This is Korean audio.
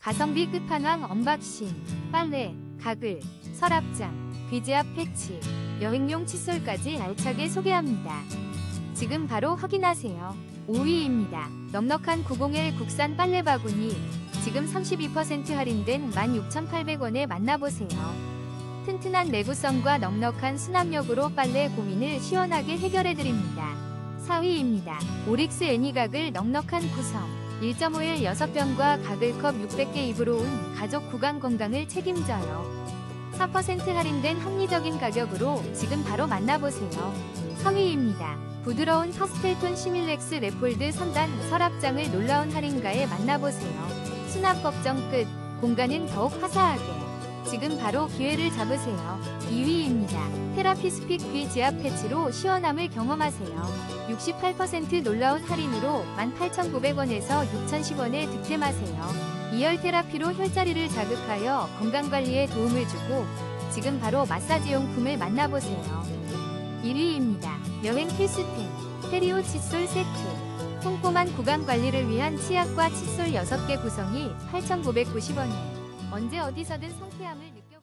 가성비 끝판왕 언박싱, 빨래, 가글, 서랍장, 귀지압 패치, 여행용 칫솔까지 알차게 소개합니다. 지금 바로 확인하세요. 5위입니다. 넉넉한 901 국산 빨래 바구니, 지금 32% 할인된 16,800원에 만나보세요. 튼튼한 내구성과 넉넉한 수납력으로 빨래 고민을 시원하게 해결해드립니다. 4위입니다. 오릭스 애니각을 넉넉한 구성. 1.5일 6병과 가글컵 600개 입으로 온 가족 구강 건강을 책임져요. 4% 할인된 합리적인 가격으로 지금 바로 만나보세요. 성의입니다. 부드러운 파스텔톤 시밀렉스 레폴드 3단 서랍장을 놀라운 할인가에 만나보세요. 수납 걱정 끝. 공간은 더욱 화사하게. 지금 바로 기회를 잡으세요. 2위입니다. 테라피스픽 귀 지압 패치로 시원함을 경험하세요. 68% 놀라운 할인으로 18,900원에서 6,010원에 득템하세요. 이열 테라피로 혈자리를 자극하여 건강관리에 도움을 주고 지금 바로 마사지 용품을 만나보세요. 1위입니다. 여행 필수템 페리오 칫솔 세트 꼼꼼한 구강 관리를 위한 치약과 칫솔 6개 구성이 8,990원에 언제 어디서든 상쾌함을 느껴